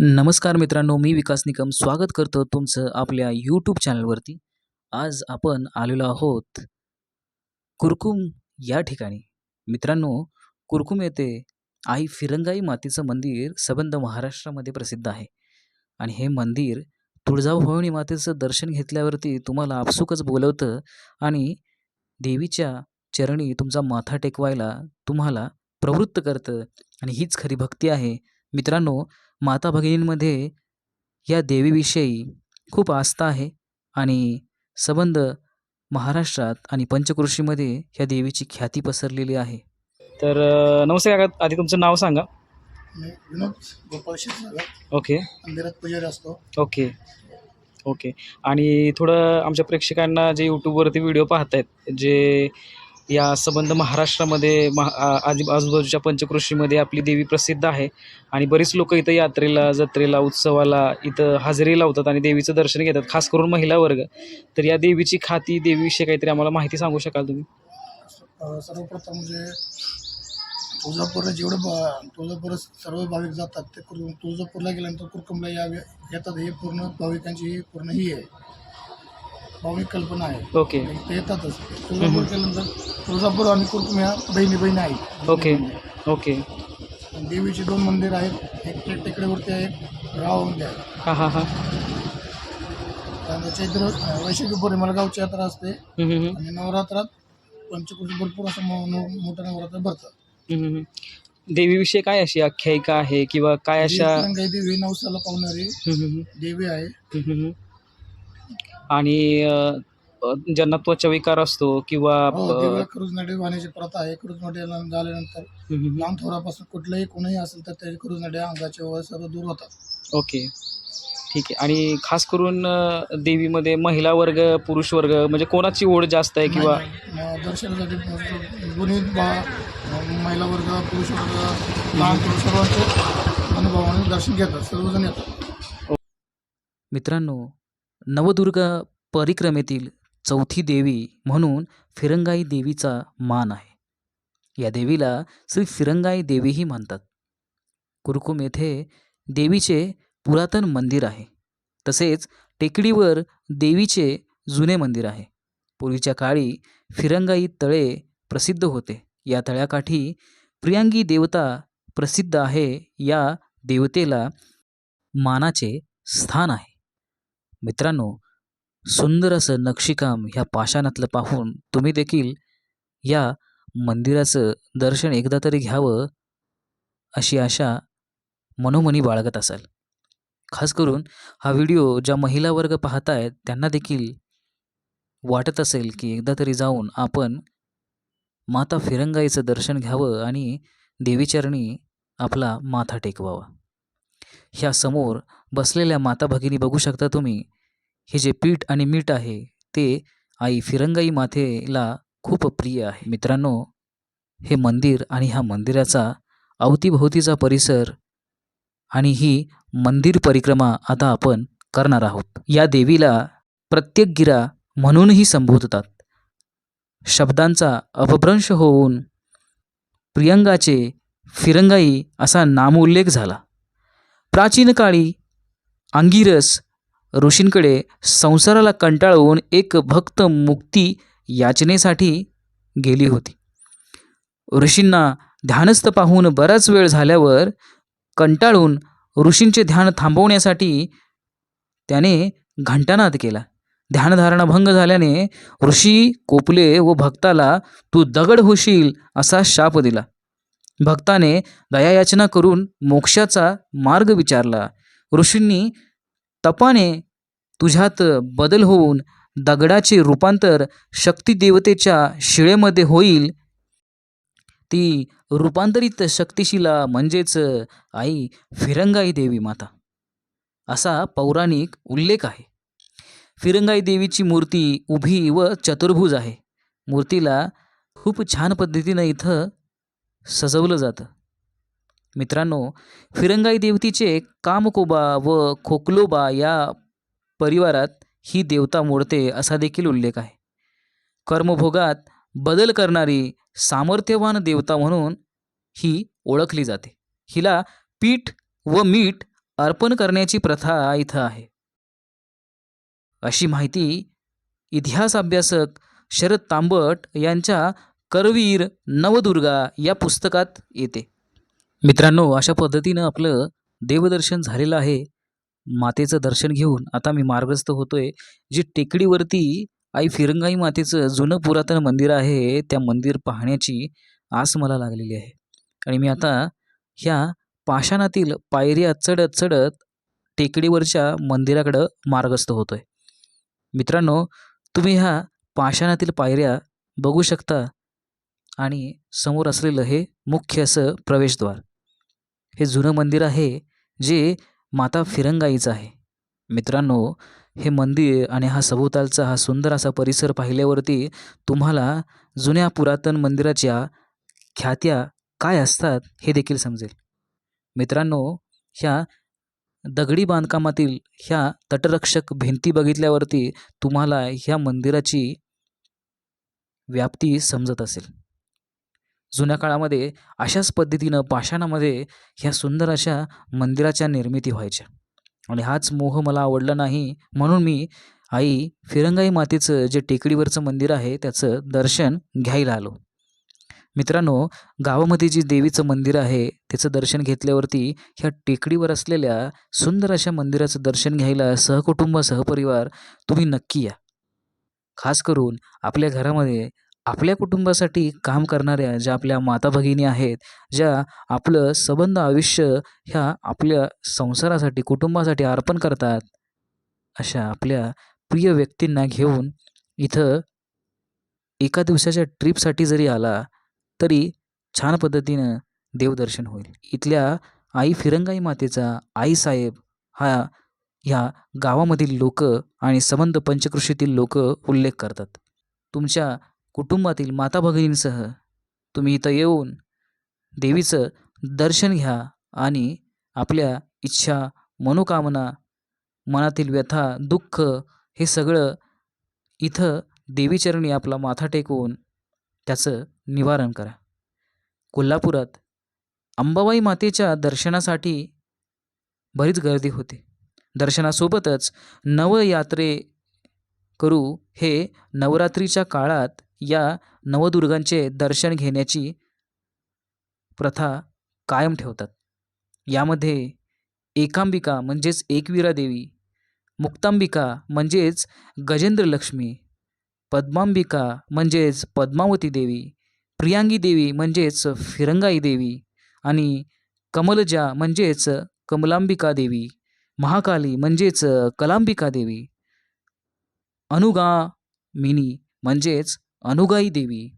नमस्कार मित्रांनो मी विकास निकम स्वागत करतो तुमचं आपल्या यूट्यूब चॅनलवरती आज आपण आलेलो आहोत कुरकुम या ठिकाणी. मित्रांनो कुरकुम येथे आई फिरंगाई मातेचं मंदिर सबंध महाराष्ट्रामध्ये प्रसिद्ध आहे. आणि हे मंदिर तुळजाभवानी मातेचं दर्शन घेतल्यावरती तुम्हाला आपसुकच बोलवतं आणि देवीच्या चरणी तुमचा माथा टेकवायला तुम्हाला प्रवृत्त करतं. आणि हीच खरी भक्ती आहे. मित्रांनो माता भगिनींमध्ये या देवीविषयी खूप आस्था आहे आणि संबंध महाराष्ट्रात आणि पंचकृषीमध्ये ह्या देवीची ख्याती पसरलेली आहे. तर नमस्ते काका. आधी तुमचं नाव सांगा. मी विनोद गोपाळ क्षीरसागर ओके. मंदिरात पुजारी असतो. ओके. ओके. आणि थोडं आमच्या प्रेक्षकांना जे यूट्यूबवरती व्हिडिओ पाहत आहेत जे या संबंध महाराष्ट्रामध्ये महा आ- आजू आजूबाजूच्या पंचकृषीमध्ये आपली देवी प्रसिद्ध आहे. आणि बरीच लोक इथं यात्रेला जत्रेला उत्सवाला इथं हजेरी लावतात आणि देवीचं दर्शन घेतात खास करून महिला वर्ग. तर या देवीची खाती देवीविषयी काहीतरी आम्हाला माहिती सांगू शकाल तुम्ही? सर्वप्रथम म्हणजे तुळजापूरला जेवढं ब- तुळजापूर सर्व भाविक जातात ते तुळजापूरला गेल्यानंतर कुरकुमला या येतात हे पूर्ण भाविकांची पूर्ण ही आहे. भाविक कल्पना आहे. ओके. ते येतातच. तुळजापूर केल्यानंतर तुळजापूर आणि कुरकुम ह्या बहिणी बहिणी आहेत. ओके. ओके. देवीची दोन मंदिर आहेत. एक टे- टेकडीवरती आहे एक गावामध्ये आहे. हां हां हां. त्यानंतर चैत्र वैशाखी पौर्णिमेला गावची यात्रा असते. हम्म, हम्म, आणि नवरात्रात पंचकृषी भरपूर असं मो- मोठं नवरात्र भरतं हम्म, हम्म. देवीविषयी काय अशी आख्यायिका आहे किंवा काय अशा देवी नवसाला पावणारी हम्म, हम्म, देवी आहे. हम्म, हम्म. आणि अ, ज्यांना त्वचाविकार असतो किंवा हो अ, क्रुजनाडी वाहण्याची प्रथा आहे. क्रुजनाडी झाल्यानंतर हम्म, हम्म. लहान थोरापासून कुठलंही कोणीही असेल तर त्याची क्रुजनाडी अंगाचे वगैरे सर्व दूर होतात. ओके. ठीक आहे. आणि खास करून अ, देवीमध्ये महिला वर्ग पुरुष वर्ग म्हणजे कोणाची ओढ जास्त आहे किंवा दर्शनासाठी दोन्ही बा- महिला वर्ग पुरुष वर्ग लहान थोर सर्वांचे अनुभवाने दर्शन घेतात. सर्वजण येतात. मित्रांनो नवदुर्गा परिक्रमेतील चौथी देवी म्हणून फिरंगाई देवीचा मान आहे. या देवीला श्री फिरंगाई देवीही म्हणतात. कुरकुम येथे देवीचे पुरातन मंदिर आहे. तसेच टेकडीवर देवीचे जुने मंदिर आहे. पूर्वीच्या काळी फिरंगाई तळे प्रसिद्ध होते. या तळ्याकाठी प्रियांगी देवता प्रसिद्ध आहे. या देवतेला मानाचे स्थान आहे. मित्रांनो सुंदर असं नक्षीकाम ह्या पाषाणातलं पाहून तुम्ही देखील या मंदिराचं दर्शन एकदा तरी घ्यावं अशी आशा मनोमनी बाळगत असाल. खास करून हा व्हिडिओ ज्या महिला वर्ग पाहतायत त्यांना देखील वाटत असेल की एकदा तरी जाऊन आपण माता फिरंगाईचं दर्शन घ्यावं आणि देवीचरणी आपला माथा टेकवावा. ह्या समोर बसलेल्या माता भगिनी बघू शकता तुम्ही. हे जे पीठ आणि मीठ आहे ते आई फिरंगाई मातेला खूप प्रिय आहे. मित्रांनो हे मंदिर आणि ह्या मंदिराचा अवतीभोवतीचा परिसर आणि ही मंदिर परिक्रमा आता आपण करणार आहोत. या देवीला प्रत्येक गिरा म्हणूनही संबोधतात. शब्दांचा अपभ्रंश होऊन प्रियंगाचे फिरंगाई असा नामोल्लेख झाला. प्राचीन काळी अंगिरस ऋषींकडे संसाराला कंटाळून एक भक्त मुक्ती याचनेसाठी गेली होती. ऋषींना ध्यानस्थ पाहून बराच वेळ झाल्यावर कंटाळून ऋषींचे ध्यान थांबवण्यासाठी त्याने घंटानाद केला. ध्यानधारणा भंग झाल्याने ऋषी कोपले व भक्ताला तू दगड होशील असा शाप दिला. भक्ताने दयायाचना करून मोक्षाचा मार्ग विचारला. ऋषींनी तपाने तुझ्यात बदल होऊन दगडाचे रूपांतर शक्तिदेवतेच्या शिळेमध्ये होईल. ती रूपांतरित शक्तिशिला म्हणजेच आई फिरंगाई देवी माता. असा पौराणिक उल्लेख आहे. फिरंगाई देवीची मूर्ती उभी व चतुर्भुज आहे. मूर्तीला खूप छान पद्धतीनं इथं सजवलं जातं. मित्रांनो फिरंगाई देवतीचे कामकोबा व खोकलोबा या परिवारात ही देवता मोडते असा देखील उल्लेख आहे. कर्मभोगात बदल करणारी सामर्थ्यवान देवता म्हणून ही ओळखली जाते. हिला पीठ व मीठ अर्पण करण्याची प्रथा इथं आहे. अशी माहिती इतिहास अभ्यासक शरद तांबट यांच्या करवीर नवदुर्गा या पुस्तकात येते. मित्रांनो अशा पद्धतीनं आपलं देवदर्शन झालेलं आहे. मातेचं दर्शन घेऊन आता मी मार्गस्थ होतोय. जी टेकडीवरती आई फिरंगाई मातेचं जुनं पुरातन मंदिर आहे त्या मंदिर पाहण्याची आस मला लागलेली आहे. आणि मी आता ह्या पाषाणातील पायऱ्या चढत चढत टेकडीवरच्या मंदिराकडं मार्गस्थ होतोय. मित्रांनो तुम्ही ह्या पाषाणातील पायऱ्या बघू शकता. आणि समोर असलेलं हे मुख्य असं प्रवेशद्वार. हे जुनं मंदिर आहे जे माता फिरंगाईचं आहे. मित्रांनो हे मंदिर आणि हा सभोवतालचा हा सुंदर असा परिसर पाहिल्यावरती तुम्हाला जुन्या पुरातन मंदिराच्या ख्यात्या काय असतात हे देखील समजेल. मित्रांनो ह्या दगडी बांधकामातील ह्या तटरक्षक भिंती बघितल्यावरती तुम्हाला ह्या मंदिराची व्याप्ती समजत असेल. जुन्या काळामध्ये अशाच पद्धतीनं पाषाणामध्ये ह्या सुंदर अशा मंदिराच्या निर्मिती व्हायच्या. आणि हाच मोह मला आवडला नाही म्हणून मी आई फिरंगाई मातेचं जे टेकडीवरचं मंदिर आहे त्याचं दर्शन घ्यायला आलो. मित्रांनो गावामध्ये जी देवीचं मंदिर आहे त्याचं दर्शन घेतल्यावरती ह्या टेकडीवर असलेल्या सुंदर अशा मंदिराचं दर्शन घ्यायला सहकुटुंब सहपरिवार तुम्ही नक्की या. खास करून आपल्या घरामध्ये आपल्या कुटुंबासाठी काम करणाऱ्या ज्या आपल्या माता भगिनी आहेत ज्या आपलं सबंध आयुष्य ह्या आपल्या संसारासाठी कुटुंबासाठी अर्पण करतात अशा आपल्या प्रिय व्यक्तींना घेऊन इथं एका दिवसाच्या ट्रिपसाठी जरी आला तरी छान पद्धतीनं देवदर्शन होईल. इथल्या आई फिरंगाई मातेचा आईसाहेब हा ह्या गावामधील लोक आणि संबंध पंचकृषीतील लोक उल्लेख करतात. तुमच्या कुटुंबातील माता भगिनींसह तुम्ही इथं येऊन देवीचं दर्शन घ्या आणि आपल्या इच्छा मनोकामना मनातील व्यथा दुःख हे सगळं इथं देवीचरणी आपला माथा टेकवून त्याचं निवारण करा. कोल्हापुरात अंबाबाई मातेच्या दर्शनासाठी बरीच गर्दी होते. दर्शनासोबतच नवयात्रे करू हे नवरात्रीच्या काळात या नवदुर्गांचे दर्शन घेण्याची प्रथा कायम ठेवतात. यामध्ये एकांबिका म्हणजेच एकवीरा देवी मुक्तांबिका म्हणजेच गजेंद्रलक्ष्मी पद्मांबिका म्हणजेच पद्मावती देवी प्रियांगी देवी म्हणजेच फिरंगाई देवी आणि कमलजा म्हणजेच कमलांबिका देवी महाकाली म्हणजेच कलांबिका देवी. अनुगा मिनी म्हणजेच अनुगाई देवी.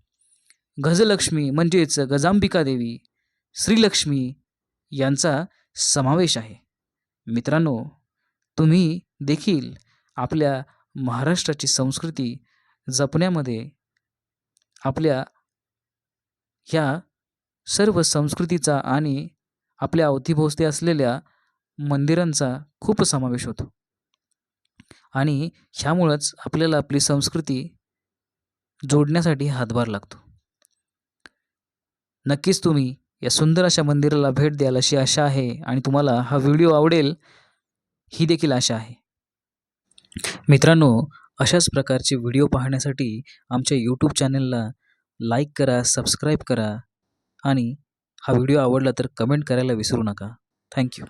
गजलक्ष्मी म्हणजेच गजांबिका देवी श्रीलक्ष्मी यांचा समावेश आहे. मित्रांनो तुम्ही देखील आपल्या महाराष्ट्राची संस्कृती जपण्यामध्ये आपल्या ह्या सर्व संस्कृतीचा आणि आपल्या अवतीभोवती असलेल्या मंदिरांचा खूप समावेश होतो. आणि ह्यामुळंच आपल्याला आपली संस्कृती जोडण्यासाठी हातभार लागतो. नक्कीच तुम्ही या सुंदर अशा मंदिराला भेट द्याल अशी आशा आहे आणि तुम्हाला हा व्हिडिओ आवडेल ही देखील आशा आहे. मित्रांनो अशाच प्रकारचे व्हिडिओ पाहण्यासाठी आमच्या यूट्यूब चॅनलला लाईक करा सबस्क्राईब करा आणि हा व्हिडिओ आवडला तर कमेंट करायला विसरू नका. थँक्यू.